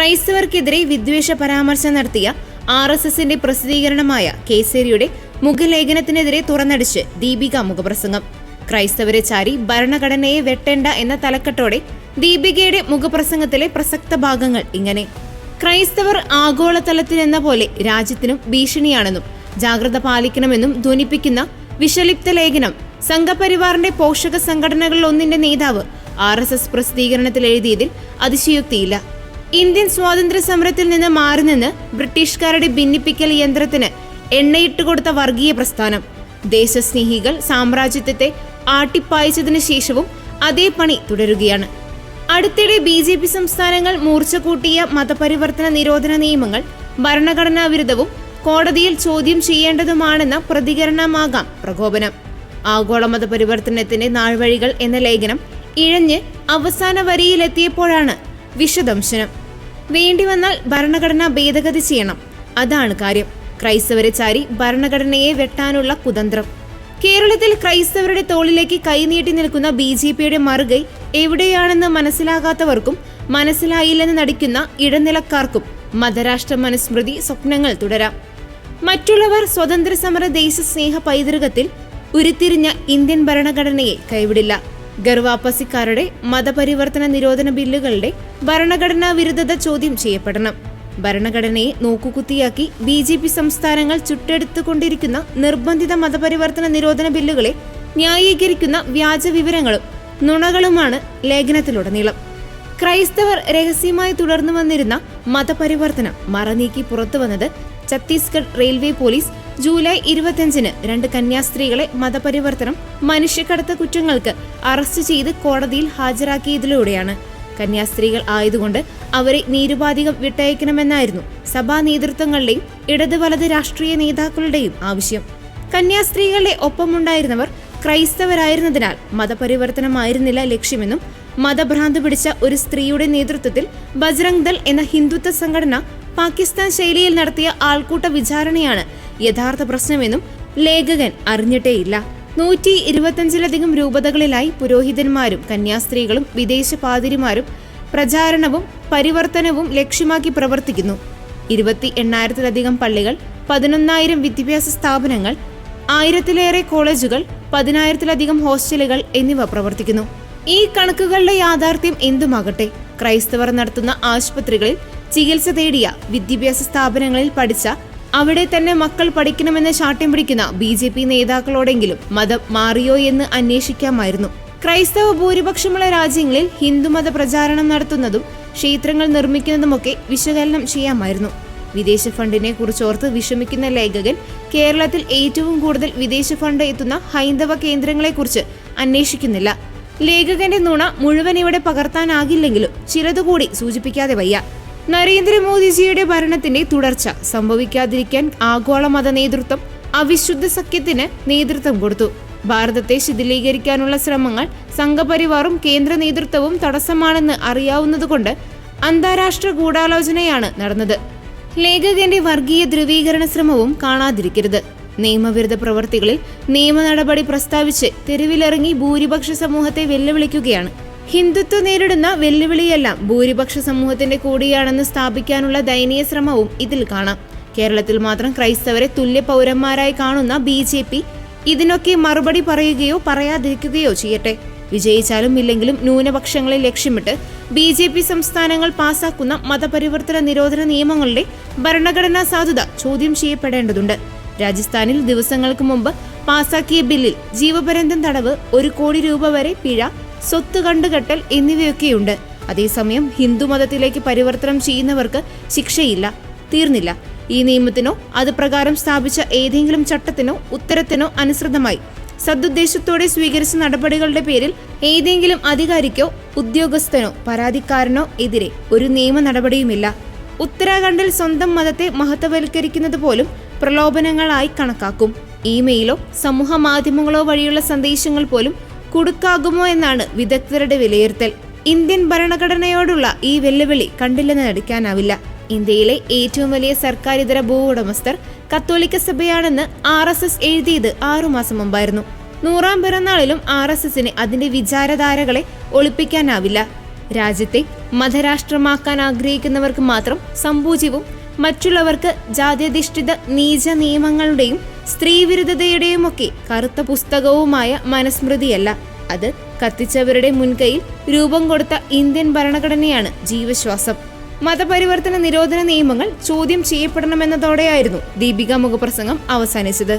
ക്രൈസ്തവർക്കെതിരെ വിദ്വേഷ പരാമർശം നടത്തിയ ആർ എസ് എസിന്റെ പ്രസിദ്ധീകരണമായ കേസരിയുടെ മുഖലേഖനത്തിനെതിരെ തുറന്നടിച്ച് ദീപിക മുഖപ്രസംഗം. ക്രൈസ്തവരെ ചാരി ഭരണഘടനയെ വെട്ടേണ്ട എന്ന തലക്കെട്ടോടെ ദീപികയുടെ മുഖപ്രസംഗത്തിലെ പ്രസക്ത ഭാഗങ്ങൾ ഇങ്ങനെ. ക്രൈസ്തവർ ആഗോളതലത്തിലെന്ന പോലെ രാജ്യത്തിനും ഭീഷണിയാണെന്നും ജാഗ്രത പാലിക്കണമെന്നും ധ്വനിപ്പിക്കുന്ന വിഷലിപ്ത ലേഖനം സംഘപരിവാറിന്റെ പോഷക സംഘടനകളിൽ ഒന്നിന്റെ നേതാവ് ആർ എസ് എസ് പ്രസിദ്ധീകരണത്തിൽ എഴുതിയതിൽ അതിശയോക്തിയില്ല. ഇന്ത്യൻ സ്വാതന്ത്ര്യ സമരത്തിൽ നിന്ന് മാറി നിന്ന് ബ്രിട്ടീഷുകാരുടെ ഭിന്നിപ്പിക്കൽ യന്ത്രത്തിന് എണ്ണയിട്ട് കൊടുത്ത വർഗീയ പ്രസ്ഥാനം. ദേശസ്നേഹികൾ സാമ്രാജ്യത്വത്തെ ആട്ടിപ്പായിച്ചതിന് ശേഷവും അതേ പണി തുടരുകയാണ്. അടുത്തിടെ ബി ജെ പി സംസ്ഥാനങ്ങൾ മൂർച്ച കൂട്ടിയ മതപരിവർത്തന നിരോധന നിയമങ്ങൾ ഭരണഘടനാ വിരുദ്ധവും കോടതിയിൽ ചോദ്യം ചെയ്യേണ്ടതുമാണെന്ന പ്രതികരണമാകാം പ്രകോപനം. ആഗോള മതപരിവർത്തനത്തിന്റെ നാൾവഴികൾ എന്ന ലേഖനം ഇഴഞ്ഞ് അവസാന വരിയിലെത്തിയപ്പോഴാണ് വിഷദംശനം വേണ്ടി വന്നാൽ ഭരണഘടന ഭേദഗതി ചെയ്യണം. അതാണ് കാര്യം. ക്രൈസ്തവരെ ചാരി ഭരണഘടനയെ വെട്ടാനുള്ള കുതന്ത്രം. കേരളത്തിൽ ക്രൈസ്തവരുടെ തോളിലേക്ക് കൈനീട്ടി നിൽക്കുന്ന ബി ജെ പിയുടെ മറുകൈ എവിടെയാണെന്ന് മനസ്സിലാകാത്തവർക്കും മനസ്സിലായില്ലെന്ന് നടിക്കുന്ന ഇടനിലക്കാർക്കും മതരാഷ്ട്ര മനുസ്മൃതി സ്വപ്നങ്ങൾ തുടരാം. മറ്റുള്ളവർ സ്വതന്ത്ര സമര ദേശസ്നേഹ പൈതൃകത്തിൽ ഉരുത്തിരിഞ്ഞ ഇന്ത്യൻ ഭരണഘടനയെ കൈവിടില്ല. ഗർവാപ്പസിക്കാരുടെ മതപരിവർത്തന നിരോധന ബില്ലുകളുടെ ഭരണഘടനാ വിരുദ്ധത ചോദ്യം ചെയ്യപ്പെടണം. ഭരണഘടനയെ നോക്കുകുത്തിയാക്കി ബി ജെ പി സംസ്ഥാനങ്ങൾ ചുട്ടെടുത്തുകൊണ്ടിരിക്കുന്ന നിർബന്ധിത മതപരിവർത്തന നിരോധന ബില്ലുകളെ ന്യായീകരിക്കുന്ന വ്യാജ വിവരങ്ങളും നുണകളുമാണ് ലേഖനത്തിലുടനീളം. ക്രൈസ്തവർ രഹസ്യമായി തുടർന്നു വന്നിരുന്ന മതപരിവർത്തനം മറനീക്കി പുറത്തു വന്നത് ഛത്തീസ്ഗഡ് റെയിൽവേ പോലീസ് ജൂലൈ ഇരുപത്തിയഞ്ചിന് രണ്ട് കന്യാസ്ത്രീകളെ മതപരിവർത്തനം മനുഷ്യക്കടത്ത് കുറ്റങ്ങൾക്ക് അറസ്റ്റ് ചെയ്ത് കോടതിയിൽ ഹാജരാക്കിയതിലൂടെയാണ്. കന്യാസ്ത്രീകൾ ആയതുകൊണ്ട് അവരെ നിരുപാധികം വിട്ടയക്കണമെന്നായിരുന്നു സഭാ നേതൃത്വങ്ങളുടെയും ഇടത് വലത് രാഷ്ട്രീയ നേതാക്കളുടെയും ആവശ്യം. കന്യാസ്ത്രീകളുടെ ഒപ്പമുണ്ടായിരുന്നവർ ക്രൈസ്തവരായിരുന്നതിനാൽ മതപരിവർത്തനമായിരുന്നില്ല ലക്ഷ്യമെന്നും മതഭ്രാന്ത് പിടിച്ച ഒരു സ്ത്രീയുടെ നേതൃത്വത്തിൽ ബജ്രംഗ് ദൾ എന്ന ഹിന്ദുത്വ സംഘടന പാകിസ്ഥാൻ ശൈലിയിൽ നടത്തിയ ആൾക്കൂട്ട വിചാരണയാണ് യഥാർത്ഥ പ്രശ്നമെന്നും ലേഖകൻ അറിഞ്ഞിട്ടേയില്ല. നൂറ്റി ഇരുപത്തഞ്ചിലധികം രൂപതകളിലായി പുരോഹിതന്മാരും കന്യാസ്ത്രീകളും വിദേശ പാതിരിമാരും പ്രചാരണവും പരിവർത്തനവും ലക്ഷ്യമാക്കി പ്രവർത്തിക്കുന്നു. ഇരുപത്തി എണ്ണായിരത്തിലധികം പള്ളികൾ പതിനൊന്നായിരം വിദ്യാഭ്യാസ സ്ഥാപനങ്ങൾ ആയിരത്തിലേറെ കോളേജുകൾ പതിനായിരത്തിലധികം ഹോസ്റ്റലുകൾ എന്നിവ പ്രവർത്തിക്കുന്നു. ഈ കണക്കുകളുടെ യാഥാർത്ഥ്യം എന്തുമാകട്ടെ? ക്രൈസ്തവർ നടത്തുന്ന ആശുപത്രികളിൽ ചികിത്സ തേടിയ വിദ്യാഭ്യാസ സ്ഥാപനങ്ങളിൽ പഠിച്ച അവിടെ തന്നെ മക്കൾ പഠിക്കണമെന്ന് ശാഠ്യം പിടിക്കുന്ന ബി ജെ പി നേതാക്കളോടെങ്കിലും മതം മാറിയോ എന്ന് അന്വേഷിക്കാമായിരുന്നു. ക്രൈസ്തവ ഭൂരിപക്ഷമുള്ള രാജ്യങ്ങളിൽ ഹിന്ദുമത പ്രചാരണം നടത്തുന്നതും ക്ഷേത്രങ്ങൾ നിർമ്മിക്കുന്നതുമൊക്കെ വിശകലനം ചെയ്യാമായിരുന്നു. വിദേശ ഫണ്ടിനെ കുറിച്ചോർത്ത് വിഷമിക്കുന്ന ലേഖകൻ കേരളത്തിൽ ഏറ്റവും കൂടുതൽ വിദേശ ഫണ്ട് എത്തുന്ന ഹൈന്ദവ കേന്ദ്രങ്ങളെക്കുറിച്ച് അന്വേഷിക്കുന്നില്ല. ലേഖകന്റെ നുണ മുഴുവൻ ഇവിടെ പകർത്താനാകില്ലെങ്കിലും ചിലതുകൂടി സൂചിപ്പിക്കാതെ വയ്യ. നരേന്ദ്രമോദിജിയുടെ ഭരണത്തിന്റെ തുടർച്ച സംഭവിക്കാതിരിക്കാൻ ആഗോള മത നേതൃത്വം അവിശുദ്ധ സഖ്യത്തിന് നേതൃത്വം കൊടുത്തു. ഭാരതത്തെ ശിഥിലീകരിക്കാനുള്ള ശ്രമങ്ങൾ സംഘപരിവാറും കേന്ദ്ര നേതൃത്വവും തടസ്സമാണെന്ന് അറിയാവുന്നതുകൊണ്ട് അന്താരാഷ്ട്ര ഗൂഢാലോചനയാണ് നടന്നത്. ലേഖകന്റെ വർഗീയ ധ്രുവീകരണ ശ്രമവും കാണാതിരിക്കരുത്. നിയമവിരുദ്ധ പ്രവർത്തികളിൽ നിയമ നടപടി പ്രസ്താവിച്ച് തെരുവിലിറങ്ങി ഭൂരിപക്ഷ സമൂഹത്തെ വെല്ലുവിളിക്കുകയാണ്. ഹിന്ദുത്വ നേരിടുന്ന വെല്ലുവിളിയെല്ലാം ഭൂരിപക്ഷ സമൂഹത്തിന്റെ കൂടിയാണെന്ന് സ്ഥാപിക്കാനുള്ള ദയനീയ ശ്രമവും ഇതിൽ കാണാം. കേരളത്തിൽ മാത്രം ക്രൈസ്തവരെ തുല്യ പൗരന്മാരായി കാണുന്ന ബി ജെ പി ഇതിനൊക്കെ മറുപടി പറയുകയോ പറയാതിരിക്കുകയോ ചെയ്യട്ടെ. വിജയിച്ചാലും ഇല്ലെങ്കിലും ന്യൂനപക്ഷങ്ങളെ ലക്ഷ്യമിട്ട് ബി ജെ പി സംസ്ഥാനങ്ങൾ പാസാക്കുന്ന മതപരിവർത്തന നിരോധന നിയമങ്ങളുടെ ഭരണഘടനാ സാധുത ചോദ്യം ചെയ്യപ്പെടേണ്ടതുണ്ട്. രാജസ്ഥാനിൽ ദിവസങ്ങൾക്ക് മുമ്പ് പാസാക്കിയ ബില്ലിൽ ജീവപര്യന്തം തടവ് ഒരു കോടി രൂപ വരെ പിഴ സ്വത്ത് കണ്ടുകെട്ടൽ എന്നിവയൊക്കെയുണ്ട്. അതേസമയം ഹിന്ദുമതത്തിലേക്ക് പരിവർത്തനം ചെയ്യുന്നവർക്ക് ശിക്ഷയില്ല തീർന്നില്ല. ഈ നിയമത്തിനോ അത് പ്രകാരം സ്ഥാപിച്ച ഏതെങ്കിലും ചട്ടത്തിനോ ഉത്തരത്തിനോ അനുസൃതമായി. സദുദ്ദേശത്തോടെ സ്വീകരിച്ച നടപടികളുടെ പേരിൽ ഏതെങ്കിലും അധികാരിക്കോ ഉദ്യോഗസ്ഥനോ പരാതിക്കാരനോ എതിരെ ഒരു നിയമ നടപടിയുമില്ല. ഉത്തരാഖണ്ഡിൽ സ്വന്തം മതത്തെ മഹത്വവൽക്കരിക്കുന്നത് പോലും പ്രലോഭനങ്ങളായി കണക്കാക്കും. ഇമെയിലോ സമൂഹ മാധ്യമങ്ങളോ വഴിയുള്ള സന്ദേശങ്ങൾ പോലും കുടുക്കാകുമോ എന്നാണ് വിദഗ്ധരുടെ വിലയിരുത്തൽ. ഇന്ത്യൻ ഭരണഘടനയോടുള്ള ഈ വെല്ലുവിളി കണ്ടില്ലെന്ന് നടിക്കാനാവില്ല. ഇന്ത്യയിലെ ഏറ്റവും വലിയ സർക്കാരിതര ഭൂ ഉടമസ്ഥർ കത്തോലിക്ക സഭയാണെന്ന് ആർ എസ് എസ് എഴുതിയത് ആറുമാസം മുമ്പായിരുന്നു. നൂറാം പിറന്നാളിലും ആർ എസ് എസിന് അതിന്റെ വിചാരധാരകളെ ഒളിപ്പിക്കാനാവില്ല. രാജ്യത്തെ മതരാഷ്ട്രമാക്കാൻ ആഗ്രഹിക്കുന്നവർക്ക് മാത്രം സമ്പൂജ്യവും മറ്റുള്ളവർക്ക് ജാത്യധിഷ്ഠിത നീച നിയമങ്ങളുടെയും സ്ത്രീവിരുദ്ധതയുടെയുമൊക്കെ കറുത്ത പുസ്തകവുമായ മനുസ്മൃതിയല്ല. അത് കത്തിച്ചവരുടെ മുൻകൈയിൽ രൂപം കൊടുത്ത ഇന്ത്യൻ ഭരണഘടനയാണ് ജീവശ്വാസം. മതപരിവർത്തന നിരോധന നിയമങ്ങൾ ചോദ്യം ചെയ്യപ്പെടണമെന്നതോടെയായിരുന്നു ദീപിക മുഖപ്രസംഗം അവസാനിച്ചത്.